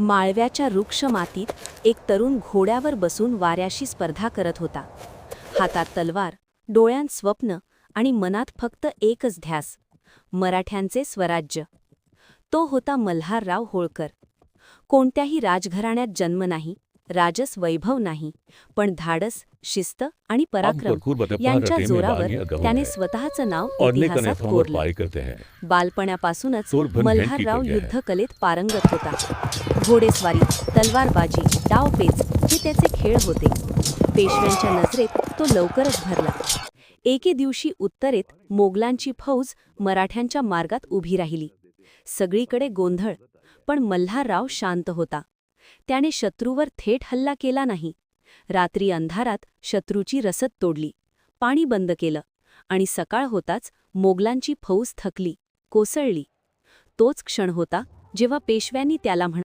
माळव्याच्या वृक्ष मातीत एक तरुण घोड्यावर बसून वाऱ्याशी स्पर्धा करत होता. हातात तलवार डोळ्यांत स्वप्न आणि मनात फक्त एकच ध्यास मराठ्यांचे स्वराज्य. तो होता मल्हारराव होळकर. कोणत्याही राजघराण्यात जन्म नाही राजस वैभव नाही पण धाडस शिस्त आणि पराक्रम यांच्या जोरावर त्याने। स्वतःचं नाव इतिहासात कोरलं. बालपणापासूनच मल्हारराव। युद्धकलेत पारंगत होता. घोडेस्वारी तलवारबाजी डावपेच हे त्याचे खेळ होते. पेशव्यांच्या नजरेत तो लवकरच भरला. एके दिवशी उत्तरेत मोगलांची फौज मराठ्यांच्या मार्गात उभी राहिली. सगळीकडे गोंधळ पण मल्हारराव शांत होता. त्याने शत्रूवर थेट हल्ला केला नाही. रात्री अंधारात शत्रूची रसद तोडली. पाणी बंद केलं. आणि सकाळ होताच मोगलांची फौज थकली कोसळली. तोच क्षण होता जेव्हा पेशव्यांनी त्याला म्हण